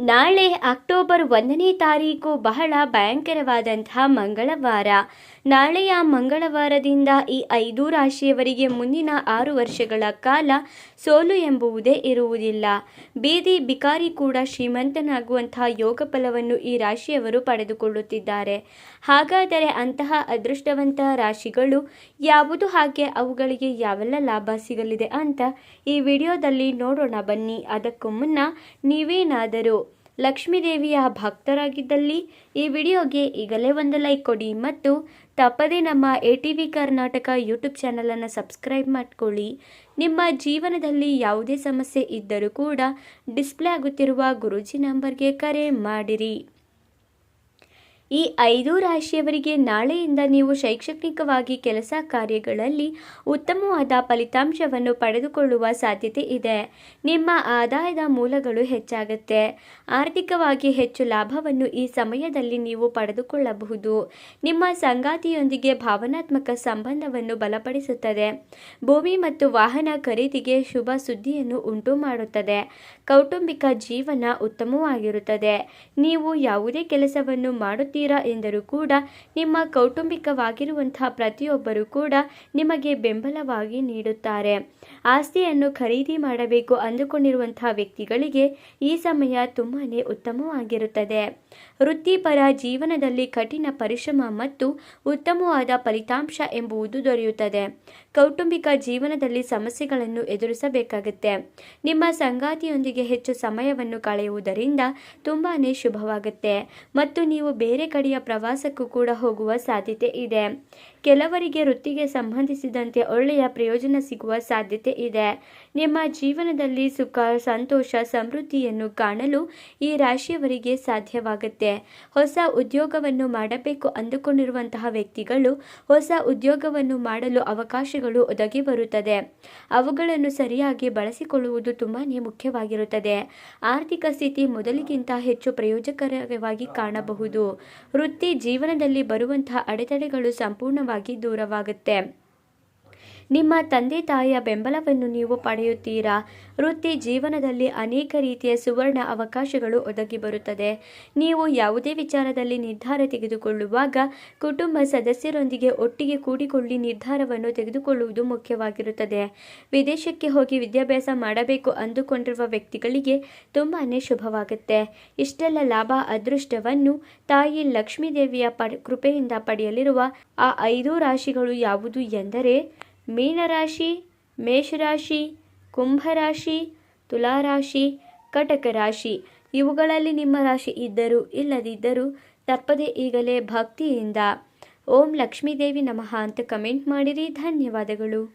ನಾಳೆ ಅಕ್ಟೋಬರ್ ಒಂದನೇ ತಾರೀಕು ಬಹಳ ಭಯಂಕರವಾದಂತಹ ಮಂಗಳವಾರ. ನಾಳೆಯ ಮಂಗಳವಾರದಿಂದ ಈ ಐದು ರಾಶಿಯವರಿಗೆ ಮುಂದಿನ ಆರು ವರ್ಷಗಳ ಕಾಲ ಸೋಲು ಎಂಬುವುದೇ ಇರುವುದಿಲ್ಲ. ಬೀದಿ ಬಿಕಾರಿ ಕೂಡ ಶ್ರೀಮಂತನಾಗುವಂತಹ ಯೋಗ ಫಲವನ್ನು ಈ ರಾಶಿಯವರು ಪಡೆದುಕೊಳ್ಳುತ್ತಿದ್ದಾರೆ. ಹಾಗಾದರೆ ಅಂತಹ ಅದೃಷ್ಟವಂತಹ ರಾಶಿಗಳು ಯಾವುದು ಹಾಗೆ ಅವುಗಳಿಗೆ ಯಾವೆಲ್ಲ ಲಾಭ ಸಿಗಲಿದೆ ಅಂತ ಈ ವಿಡಿಯೋದಲ್ಲಿ ನೋಡೋಣ ಬನ್ನಿ. ಅದಕ್ಕೂ ಮುನ್ನ ನೀವೇನಾದರೂ ಲಕ್ಷ್ಮೀದೇವಿಯ ಭಕ್ತರಾಗಿದ್ದಲ್ಲಿ ಈ ವಿಡಿಯೋಗೆ ಈಗಲೇ ಒಂದು ಲೈಕ್ ಕೊಡಿ ಮತ್ತು ತಪ್ಪದೇ ನಮ್ಮ A T V Karnataka YouTube ಚಾನಲನ್ನು ಸಬ್ಸ್ಕ್ರೈಬ್ ಮಾಡಿಕೊಳ್ಳಿ. ನಿಮ್ಮ ಜೀವನದಲ್ಲಿ ಯಾವುದೇ ಸಮಸ್ಯೆ ಇದ್ದರೂ ಕೂಡ ಡಿಸ್ಪ್ಲೇ ಆಗುತ್ತಿರುವ ಗುರೂಜಿ ನಂಬರ್ಗೆ ಕರೆ ಮಾಡಿರಿ. ಈ ಐದು ರಾಶಿಯವರಿಗೆ ನಾಳೆಯಿಂದ ನೀವು ಶೈಕ್ಷಣಿಕವಾಗಿ ಕೆಲಸ ಕಾರ್ಯಗಳಲ್ಲಿ ಉತ್ತಮವಾದ ಫಲಿತಾಂಶವನ್ನು ಪಡೆದುಕೊಳ್ಳುವ ಸಾಧ್ಯತೆ ಇದೆ. ನಿಮ್ಮ ಆದಾಯದ ಮೂಲಗಳು ಹೆಚ್ಚಾಗುತ್ತೆ. ಆರ್ಥಿಕವಾಗಿ ಹೆಚ್ಚು ಲಾಭವನ್ನು ಈ ಸಮಯದಲ್ಲಿ ನೀವು ಪಡೆದುಕೊಳ್ಳಬಹುದು. ನಿಮ್ಮ ಸಂಗಾತಿಯೊಂದಿಗೆ ಭಾವನಾತ್ಮಕ ಸಂಬಂಧವನ್ನು ಬಲಪಡಿಸುತ್ತದೆ. ಭೂಮಿ ಮತ್ತು ವಾಹನ ಖರೀದಿಗೆ ಶುಭ ಸುದ್ದಿಯನ್ನು ಉಂಟು ಮಾಡುತ್ತದೆ. ಕೌಟುಂಬಿಕ ಜೀವನ ಉತ್ತಮವಾಗಿರುತ್ತದೆ. ನೀವು ಯಾವುದೇ ಕೆಲಸವನ್ನು ಮಾಡುತ್ತೀರಾ ಎಂದರೂ ಕೂಡ ನಿಮ್ಮ ಕೌಟುಂಬಿಕವಾಗಿರುವಂತಹ ಪ್ರತಿಯೊಬ್ಬರು ಕೂಡ ನಿಮಗೆ ಬೆಂಬಲವಾಗಿ ನೀಡುತ್ತಾರೆ. ಆಸ್ತಿಯನ್ನು ಖರೀದಿ ಮಾಡಬೇಕು ಅಂದುಕೊಂಡಿರುವಂತಹ ವ್ಯಕ್ತಿಗಳಿಗೆ ಈ ಸಮಯ ತುಂಬಾ ಉತ್ತಮವಾಗಿರುತ್ತದೆ. ವೃತ್ತಿಪರ ಜೀವನದಲ್ಲಿ ಕಠಿಣ ಪರಿಶ್ರಮ ಮತ್ತು ಉತ್ತಮವಾದ ಫಲಿತಾಂಶ ಎಂಬುದು ದೊರೆಯುತ್ತದೆ. ಕೌಟುಂಬಿಕ ಜೀವನದಲ್ಲಿ ಸಮಸ್ಯೆಗಳನ್ನು ಎದುರಿಸಬೇಕಾಗುತ್ತೆ. ನಿಮ್ಮ ಸಂಗಾತಿಯೊಂದಿಗೆ ಹೆಚ್ಚು ಸಮಯವನ್ನು ಕಳೆಯುವುದರಿಂದ ತುಂಬಾ ಶುಭವಾಗುತ್ತೆ. ಮತ್ತು ನೀವು ಬೇರೆ ಕಡೆಯ ಪ್ರವಾಸಕ್ಕೂ ಕೂಡ ಹೋಗುವ ಸಾಧ್ಯತೆ ಇದೆ. ಕೆಲವರಿಗೆ ವೃತ್ತಿಗೆ ಸಂಬಂಧಿಸಿದಂತೆ ಒಳ್ಳೆಯ ಪ್ರಯೋಜನ ಸಿಗುವ ಸಾಧ್ಯತೆ ಇದೆ. ನಿಮ್ಮ ಜೀವನದಲ್ಲಿ ಸುಖ, ಸಂತೋಷ, ಸಮೃದ್ಧಿಯನ್ನು ಕಾಣಲು ಈ ರಾಶಿಯವರಿಗೆ ಸಾಧ್ಯವಾಗುತ್ತೆ. ಹೊಸ ಉದ್ಯೋಗವನ್ನು ಮಾಡಬೇಕು ಅಂದುಕೊಂಡಿರುವಂತಹ ವ್ಯಕ್ತಿಗಳು ಹೊಸ ಉದ್ಯೋಗವನ್ನು ಮಾಡಲು ಅವಕಾಶಗಳು ಒದಗಿ ಬರುತ್ತದೆ. ಅವುಗಳನ್ನು ಸರಿಯಾಗಿ ಬಳಸಿಕೊಳ್ಳುವುದು ತುಂಬಾ ಮುಖ್ಯವಾಗಿರುತ್ತದೆ. ಆರ್ಥಿಕ ಸ್ಥಿತಿ ಮೊದಲಿಗಿಂತ ಹೆಚ್ಚು ಪ್ರಯೋಜಕರವಾಗಿ ಕಾಣಬಹುದು. ವೃತ್ತಿ ಜೀವನದಲ್ಲಿ ಬರುವಂತಹ ಅಡೆತಡೆಗಳು ಸಂಪೂರ್ಣವಾಗಿ ದೂರವಾಗುತ್ತೆ. ನಿಮ್ಮ ತಂದೆ ತಾಯಿಯ ಬೆಂಬಲವನ್ನು ನೀವು ಪಡೆಯುತ್ತೀರಾ? ವೃತ್ತಿ ಜೀವನದಲ್ಲಿ ಅನೇಕ ರೀತಿಯ ಸುವರ್ಣ ಅವಕಾಶಗಳು ಒದಗಿ ಬರುತ್ತದೆ. ನೀವು ಯಾವುದೇ ವಿಚಾರದಲ್ಲಿ ನಿರ್ಧಾರ ತೆಗೆದುಕೊಳ್ಳುವಾಗ ಕುಟುಂಬ ಸದಸ್ಯರೊಂದಿಗೆ ಒಟ್ಟಿಗೆ ಕೂಡಿಕೊಳ್ಳಿ ನಿರ್ಧಾರವನ್ನು ತೆಗೆದುಕೊಳ್ಳುವುದು ಮುಖ್ಯವಾಗಿರುತ್ತದೆ. ವಿದೇಶಕ್ಕೆ ಹೋಗಿ ವಿದ್ಯಾಭ್ಯಾಸ ಮಾಡಬೇಕು ಅಂದುಕೊಂಡಿರುವ ವ್ಯಕ್ತಿಗಳಿಗೆ ತುಂಬಾ ಶುಭವಾಗುತ್ತೆ. ಇಷ್ಟೆಲ್ಲ ಲಾಭ ಅದೃಷ್ಟವನ್ನು ತಾಯಿ ಲಕ್ಷ್ಮೀದೇವಿಯ ಕೃಪೆಯಿಂದ ಪಡೆಯಲಿರುವ ಆ ಐದು ರಾಶಿಗಳು ಯಾವುದು ಎಂದರೆ ಮೀನರಾಶಿ, ಮೇಷರಾಶಿ, ಕುಂಭರಾಶಿ, ತುಲಾರಾಶಿ ಕಟಕ ರಾಶಿ ಇವುಗಳಲ್ಲಿ ನಿಮ್ಮ ರಾಶಿ ಇದ್ದರೂ ಇಲ್ಲದಿದ್ದರೂ ತಪ್ಪದೆ ಈಗಲೇ ಭಕ್ತಿಯಿಂದ. ಓಂ ಲಕ್ಷ್ಮೀದೇವಿ ನಮಃ ಅಂತ ಕಮೆಂಟ್ ಮಾಡಿರಿ. ಧನ್ಯವಾದಗಳು.